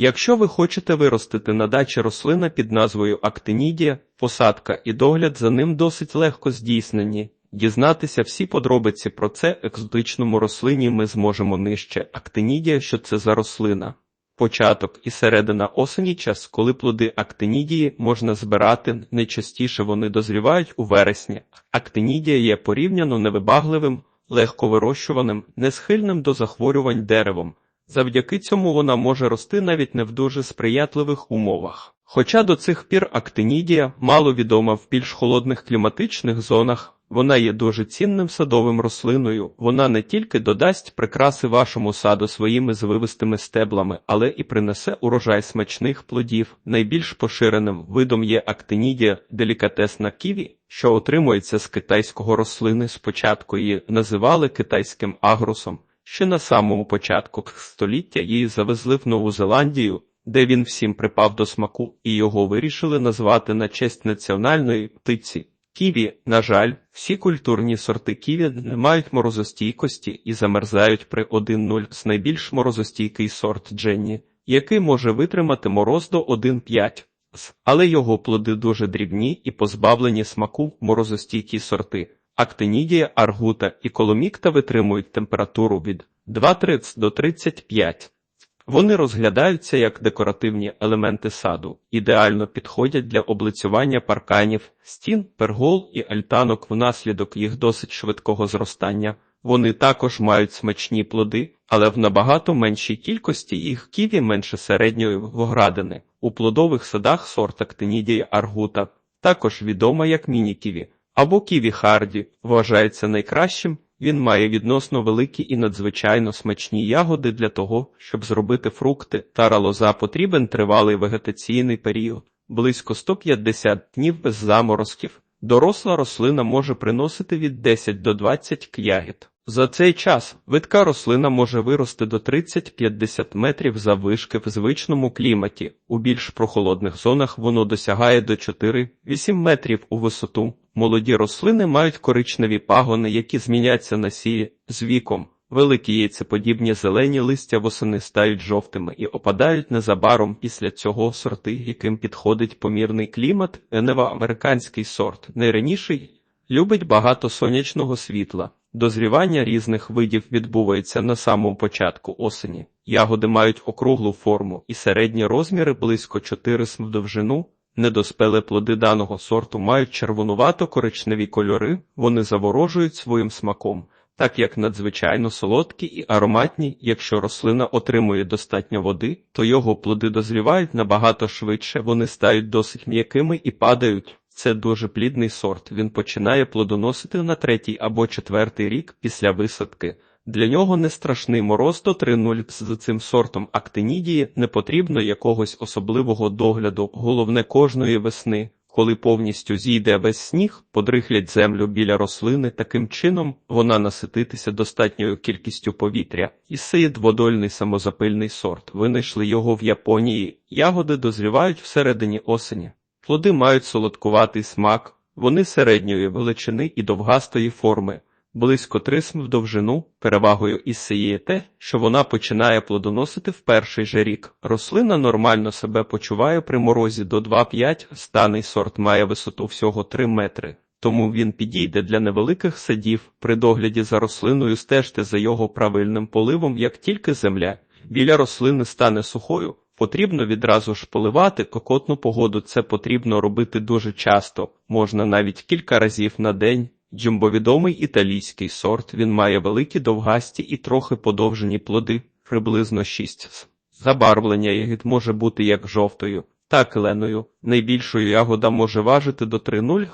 Якщо ви хочете виростити на дачі рослина під назвою актинідія, посадка і догляд за ним досить легко здійснені. Дізнатися всі подробиці про це екзотичному рослині ми зможемо нижче. Актинідія, що це за рослина. Початок і середина осені час, коли плоди актинідії можна збирати, найчастіше вони дозрівають у вересні. Актинідія є порівняно невибагливим, легко вирощуваним, несхильним до захворювань деревом. Завдяки цьому вона може рости навіть не в дуже сприятливих умовах. Хоча до цих пір актинідія мало відома в більш холодних кліматичних зонах, вона є дуже цінним садовим рослиною. Вона не тільки додасть прикраси вашому саду своїми звивистими стеблами, але і принесе урожай смачних плодів. Найбільш поширеним видом є актинідія делікатесна ківі, що отримується з китайського рослини. Спочатку її називали китайським агрусом. Ще на самому початку століття її завезли в Нову Зеландію, де він всім припав до смаку, і його вирішили назвати на честь національної птиці. Ківі, на жаль, всі культурні сорти ківі не мають морозостійкості і замерзають при 1,0 з найбільш морозостійкий сорт Дженні, який може витримати мороз до 1,5 з, але його плоди дуже дрібні і позбавлені смаку морозостійкі сорти. Актинідія, аргута і коломікта витримують температуру від 2,30 до 35. Вони розглядаються як декоративні елементи саду, ідеально підходять для облицювання парканів, стін, пергол і альтанок внаслідок їх досить швидкого зростання. Вони також мають смачні плоди, але в набагато меншій кількості їх ківі менше середньої воградини. У плодових садах сорт актинідія аргута, також відома як міні-ківі або ківі харді, вважається найкращим. Він має відносно великі і надзвичайно смачні ягоди для того, щоб зробити фрукти. Тара лоза потрібен тривалий вегетаційний період, близько 150 днів без заморозків. Доросла рослина може приносити від 10 до 20 ягід. За цей час видка рослина може вирости до 30-50 метрів заввишки в звичному кліматі. У більш прохолодних зонах воно досягає до 4-8 метрів у висоту. Молоді рослини мають коричневі пагони, які зміняться на сії з віком. Великі яйцеподібні зелені листя восени стають жовтими і опадають незабаром після цього сорти, яким підходить помірний клімат, енева-американський сорт, найраніший, любить багато сонячного світла. Дозрівання різних видів відбувається на самому початку осені. Ягоди мають округлу форму і середні розміри близько 4 см довжину. Недоспеле плоди даного сорту мають червонувато-коричневі кольори, вони заворожують своїм смаком, так як надзвичайно солодкі і ароматні. Якщо рослина отримує достатньо води, то його плоди дозрівають набагато швидше, вони стають досить м'якими і падають. Це дуже плідний сорт. Він починає плодоносити на третій або четвертий рік після висадки. Для нього не страшний мороз до 3-0 з цим сортом актинідії не потрібно якогось особливого догляду. Головне кожної весни, коли повністю зійде весь сніг, подрихлять землю біля рослини. Таким чином вона насититися достатньою кількістю повітря. Ісеїд водольний самозапильний сорт. Винайшли його в Японії. Ягоди дозрівають всередині осені. Плоди мають солодкуватий смак, вони середньої величини і довгастої форми, близько 3 см в довжину, перевагою із є те, що вона починає плодоносити в перший же рік. Рослина нормально себе почуває при морозі до 2-5, станий сорт має висоту всього 3 метри. Тому він підійде для невеликих садів, при догляді за рослиною стежте за його правильним поливом, як тільки земля біля рослини стане сухою. Потрібно відразу ж поливати кокотну погоду. Це потрібно робити дуже часто, можна навіть кілька разів на день. Джумбовідомий італійський сорт. Він має великі довгасті і трохи подовжені плоди, приблизно 6 Забарвлення ягід може бути як жовтою, так і леною. Найбільшою ягода може важити до 3,0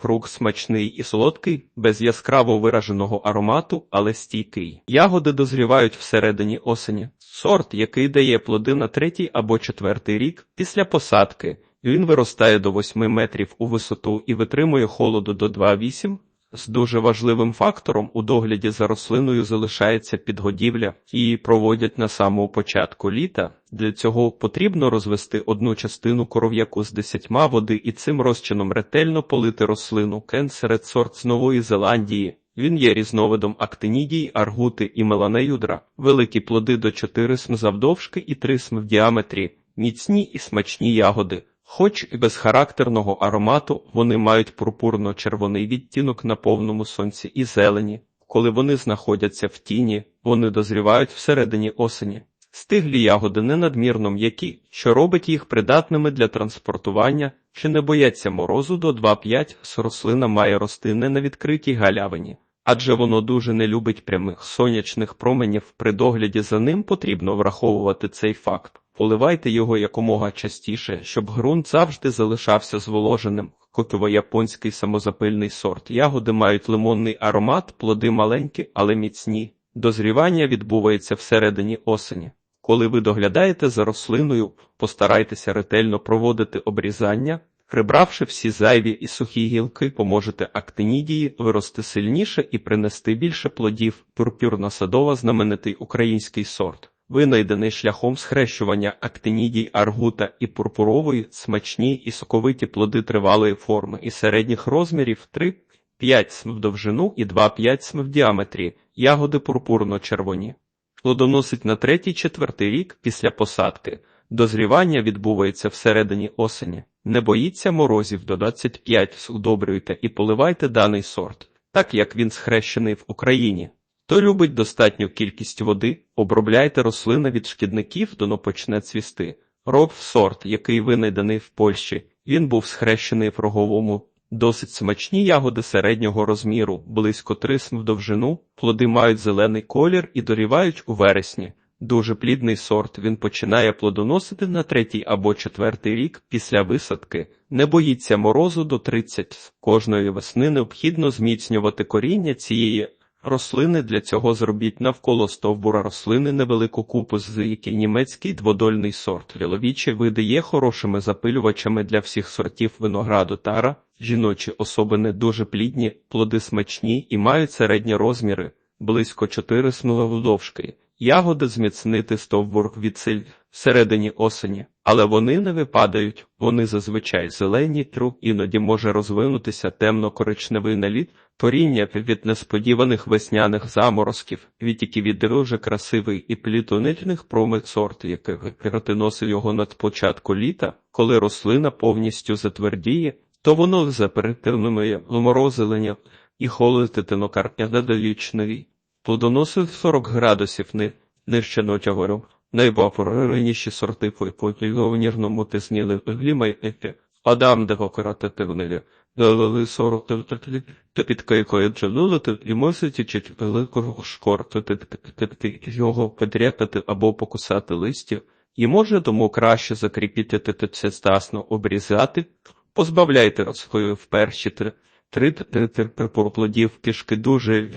Фрукт смачний і солодкий, без яскраво вираженого аромату, але стійкий. Ягоди дозрівають всередині осені. Сорт, який дає плоди на третій або четвертий рік після посадки. Він виростає до 8 метрів у висоту і витримує холоду до 2,8 з дуже важливим фактором у догляді за рослиною залишається підгодівля, її проводять на самому початку літа. Для цього потрібно розвести одну частину коров'яку з десятьма води і цим розчином ретельно полити рослину. Кен серед сорт з Нової Зеландії. Він є різновидом актинідії, аргути і меланеюдра. Великі плоди до 4 см завдовжки і 3 см в діаметрі, міцні і смачні ягоди. Хоч і без характерного аромату, вони мають пурпурно-червоний відтінок на повному сонці і зелені. Коли вони знаходяться в тіні, вони дозрівають всередині осені. Стиглі ягоди не надмірно м'які, що робить їх придатними для транспортування, чи не бояться морозу до 2-5 с рослина має рости не на відкритій галявині, адже воно дуже не любить прямих сонячних променів. При догляді за ним потрібно враховувати цей факт. Поливайте його якомога частіше, щоб ґрунт завжди залишався зволоженим. Коково-японський самозапильний сорт. Ягоди мають лимонний аромат, плоди маленькі, але міцні. Дозрівання відбувається всередині осені. Коли ви доглядаєте за рослиною, постарайтеся ретельно проводити обрізання. Прибравши всі зайві і сухі гілки, поможете актинідії вирости сильніше і принести більше плодів. Пурпюрно-садова знаменитий український сорт. Винайдений шляхом схрещування актинідій, аргута і пурпурової, смачні і соковиті плоди тривалої форми і середніх розмірів 3-5 см в довжину і 2-5 см в діаметрі, ягоди пурпурно-червоні. Плодоносить на третій-четвертий рік після посадки. Дозрівання відбувається всередині осені. Не боїться морозів до 25 удобрюйте і поливайте даний сорт, так як він схрещений в Україні. Хто любить достатню кількість води, обробляйте рослини від шкідників, доно почне цвісти. Роб сорт, який винайдений в Польщі, він був схрещений в роговому. Досить смачні ягоди середнього розміру, близько 3 см в довжину, плоди мають зелений колір і дорівають у вересні. Дуже плідний сорт він починає плодоносити на третій або четвертий рік після висадки. Не боїться морозу до 30. Кожної весни необхідно зміцнювати коріння цієї рослини. Для цього зробіть навколо стовбура рослини невелику купу з який німецький дводольний сорт. Ліловічі види є хорошими запилювачами для всіх сортів винограду тара. Жіночі особини дуже плідні, плоди смачні і мають середні розміри, близько 4 см довжки. Ягоди зміцнити стовбур від силь всередині осені, але вони не випадають, вони зазвичай зелені, тру, іноді може розвинутися темно-коричневий наліт, коріння від несподіваних весняних заморозків, відтіки від дуже красивий і плітонильних промих сорт, який перетиносив його над початку літа, коли рослина повністю затвердіє, то воно заперетинує морозилення і холодитинокарпня додолічної. Плодоносив 40 градусів ни, нижче нотягору. Найпопулярніші сорти по ніжному тисніли глімай ефі. Адам де. Дали 40 та підкайкою джалулити і мусити чи великого шкортити його подряпати або покусати листя. І може тому краще закріпити це стасно обрізати. Позбавляйте розхою в перші три Три плодів кишки дуже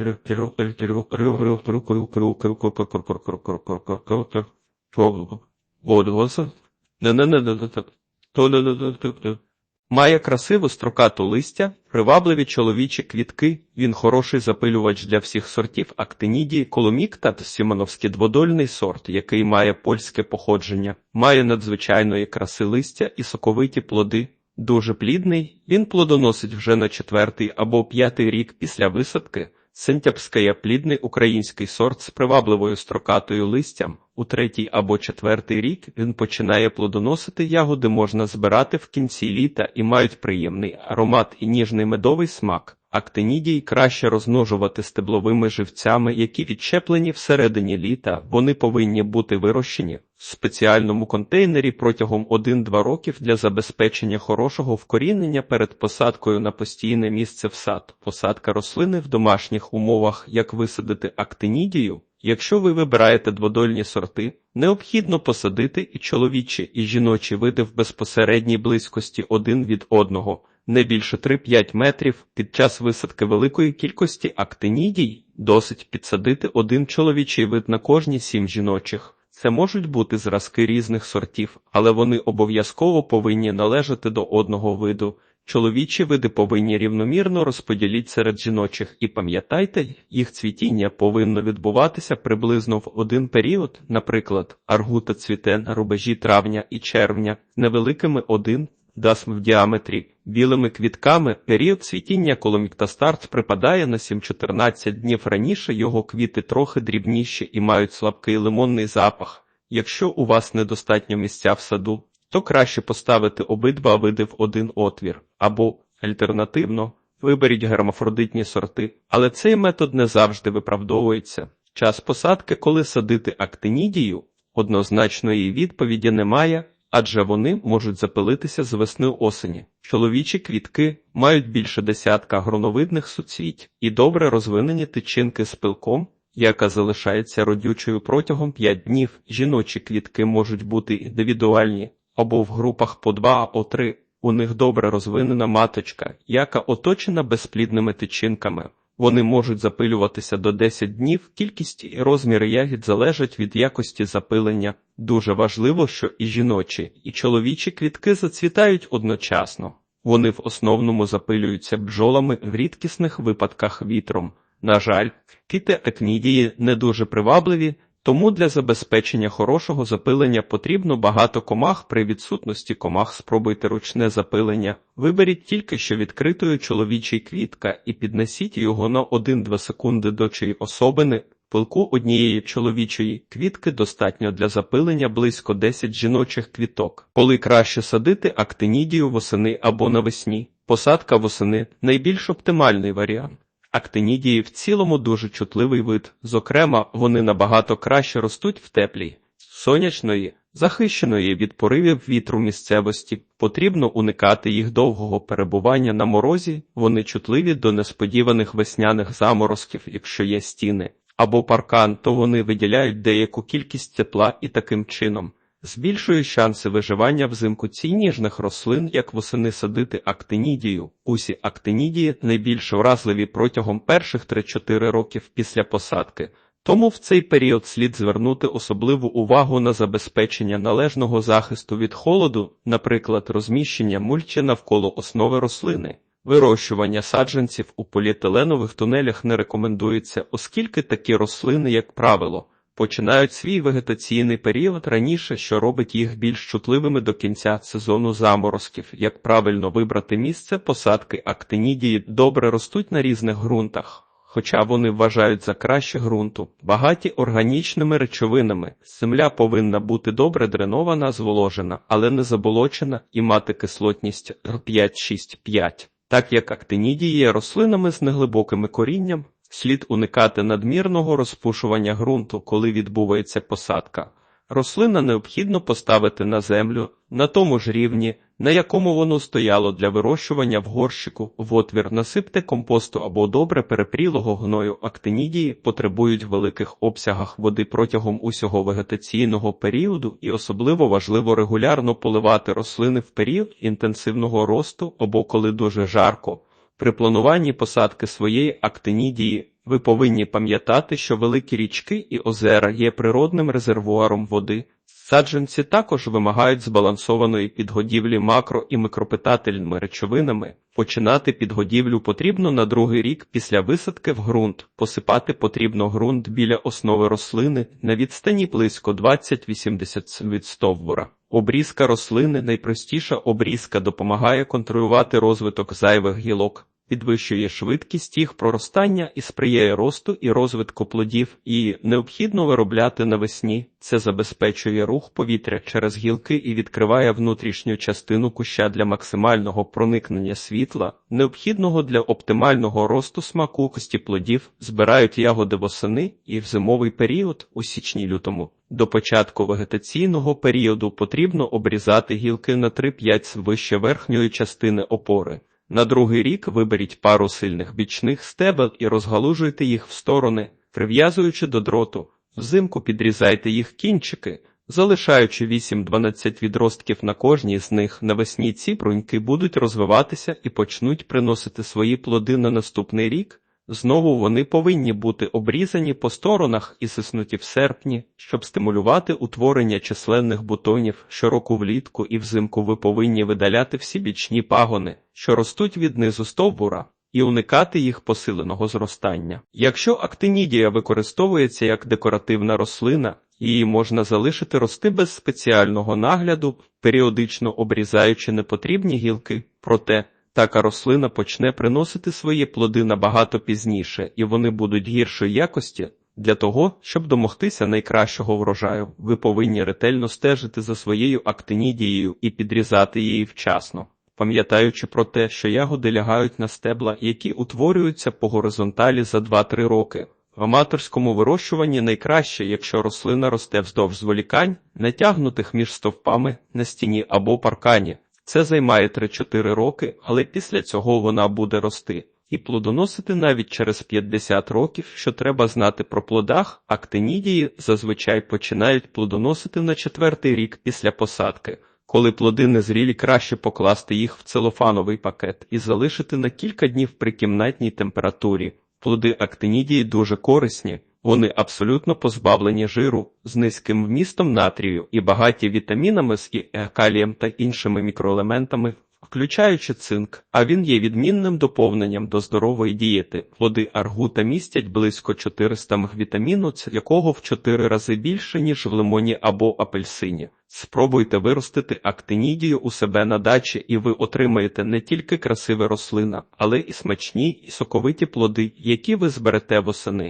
Має красиву строкату листя, привабливі чоловічі квітки. Він хороший запилювач для всіх сортів актинідії, коломік та сімоновський дводольний сорт, який має польське походження, має надзвичайної краси листя і соковиті плоди. Дуже плідний, він плодоносить вже на четвертий або п'ятий рік після висадки. Сентябская плідний український сорт з привабливою строкатою листям. У третій або четвертий рік він починає плодоносити ягоди можна збирати в кінці літа і мають приємний аромат і ніжний медовий смак. Актинідій краще розмножувати стебловими живцями, які відчеплені всередині літа, вони повинні бути вирощені в спеціальному контейнері протягом 1-2 років для забезпечення хорошого вкорінення перед посадкою на постійне місце в сад. Посадка рослини в домашніх умовах, як висадити актинідію. Якщо ви вибираєте дводольні сорти, необхідно посадити і чоловічі, і жіночі види в безпосередній близькості один від одного не більше 3-5 метрів під час висадки великої кількості актинідій досить підсадити один чоловічий вид на кожні сім жіночих. Це можуть бути зразки різних сортів, але вони обов'язково повинні належати до одного виду. Чоловічі види повинні рівномірно розподіліть серед жіночих, і пам'ятайте, їх цвітіння повинно відбуватися приблизно в один період, наприклад, аргута цвіте на рубежі травня і червня, невеликими один дасм в діаметрі, білими квітками. Період цвітіння коломіктастарт припадає на 7-14 днів раніше, його квіти трохи дрібніші і мають слабкий лимонний запах. Якщо у вас недостатньо місця в саду, то краще поставити обидва види в один отвір, або, альтернативно, виберіть гермафродитні сорти, але цей метод не завжди виправдовується. Час посадки, коли садити актинідію, однозначної відповіді немає, адже вони можуть запилитися з весни осені. Чоловічі квітки мають більше десятка гроновидних суцвіть і добре розвинені тичинки з пилком, яка залишається родючою протягом 5 днів. Жіночі квітки можуть бути індивідуальні або в групах по 2 або 3. У них добре розвинена маточка, яка оточена безплідними тичинками. Вони можуть запилюватися до 10 днів. Кількість і розміри ягід залежать від якості запилення. Дуже важливо, що і жіночі, і чоловічі квітки зацвітають одночасно. Вони в основному запилюються бджолами в рідкісних випадках вітром. На жаль, кіти екнідії не дуже привабливі, тому для забезпечення хорошого запилення потрібно багато комах. При відсутності комах спробуйте ручне запилення. Виберіть тільки що відкритої чоловічої квітка і піднесіть його на 1-2 секунди до чиї особини. Пилку однієї чоловічої квітки достатньо для запилення близько 10 жіночих квіток. Коли краще садити актинідію восени або навесні. Посадка восени найбільш оптимальний варіант. Актинідії в цілому дуже чутливий вид, зокрема, вони набагато краще ростуть в теплій, сонячної, захищеної від поривів вітру місцевості. Потрібно уникати їх довгого перебування на морозі, вони чутливі до несподіваних весняних заморозків, якщо є стіни або паркан, то вони виділяють деяку кількість тепла і таким чином. Збільшує шанси виживання взимку ці ніжних рослин, як восени садити актинідію. Усі актинідії найбільш вразливі протягом перших 3-4 років після посадки. Тому в цей період слід звернути особливу увагу на забезпечення належного захисту від холоду, наприклад, розміщення мульчі навколо основи рослини. Вирощування саджанців у поліетиленових тунелях не рекомендується, оскільки такі рослини, як правило, починають свій вегетаційний період раніше, що робить їх більш чутливими до кінця сезону заморозків. Як правильно вибрати місце посадки актинідії добре ростуть на різних ґрунтах. Хоча вони вважають за краще ґрунту, багаті органічними речовинами. Земля повинна бути добре дренована, зволожена, але не заболочена і мати кислотність 5-6-5. Так як актинідії є рослинами з неглибоким корінням, слід уникати надмірного розпушування ґрунту, коли відбувається посадка. Рослина необхідно поставити на землю на тому ж рівні, на якому воно стояло для вирощування в горщику, в отвір насипте компосту або добре перепрілого гною актинідії потребують великих обсягах води протягом усього вегетаційного періоду і особливо важливо регулярно поливати рослини в період інтенсивного росту або коли дуже жарко. При плануванні посадки своєї актинідії ви повинні пам'ятати, що великі річки і озера є природним резервуаром води. Саджанці також вимагають збалансованої підгодівлі макро і микропитательними речовинами. Починати підгодівлю потрібно на другий рік після висадки в ґрунт. Посипати потрібно ґрунт біля основи рослини на відстані близько 20-80 від стовбура. Обрізка рослини найпростіша обрізка допомагає контролювати розвиток зайвих гілок підвищує швидкість їх проростання і сприяє росту і розвитку плодів, і необхідно виробляти навесні. Це забезпечує рух повітря через гілки і відкриває внутрішню частину куща для максимального проникнення світла, необхідного для оптимального росту смаку кості плодів, збирають ягоди восени і в зимовий період у січні-лютому. До початку вегетаційного періоду потрібно обрізати гілки на 3-5 вище верхньої частини опори. На другий рік виберіть пару сильних бічних стебел і розгалужуйте їх в сторони, прив'язуючи до дроту. Взимку підрізайте їх кінчики, залишаючи 8-12 відростків на кожній з них. Навесні ці бруньки будуть розвиватися і почнуть приносити свої плоди на наступний рік. Знову вони повинні бути обрізані по сторонах і сиснуті в серпні, щоб стимулювати утворення численних бутонів щороку влітку і взимку ви повинні видаляти всі бічні пагони, що ростуть від низу стовбура, і уникати їх посиленого зростання. Якщо актинідія використовується як декоративна рослина, Її можна залишити рости без спеціального нагляду, періодично обрізаючи непотрібні гілки. Проте така рослина почне приносити свої плоди набагато пізніше, і вони будуть гіршої якості. Для того, щоб домогтися найкращого врожаю, ви повинні ретельно стежити за своєю актинідією і підрізати її вчасно, пам'ятаючи про те, що ягоди лягають на стебла, які утворюються по горизонталі за 2-3 роки. В аматорському вирощуванні найкраще, якщо рослина росте вздовж зволікань, натягнутих між стовпами на стіні або паркані. Це займає 3-4 роки, але після цього вона буде рости і плодоносити навіть через 50 років, що треба знати про плодах, актинідії зазвичай починають плодоносити на четвертий рік після посадки. Коли плоди незрілі, краще покласти їх в целофановий пакет і залишити на кілька днів при кімнатній температурі. Плоди актинідії дуже корисні, вони абсолютно позбавлені жиру, з низьким вмістом натрію і багаті вітамінами з Е, калієм та іншими мікроелементами, включаючи цинк, а він є відмінним доповненням до здорової дієти. Плоди аргута містять близько 400 м вітаміну, якого в 4 рази більше, ніж в лимоні або апельсині. Спробуйте виростити актинідію у себе на дачі, і ви отримаєте не тільки красиве рослина, але і смачні і соковиті плоди, які ви зберете восени.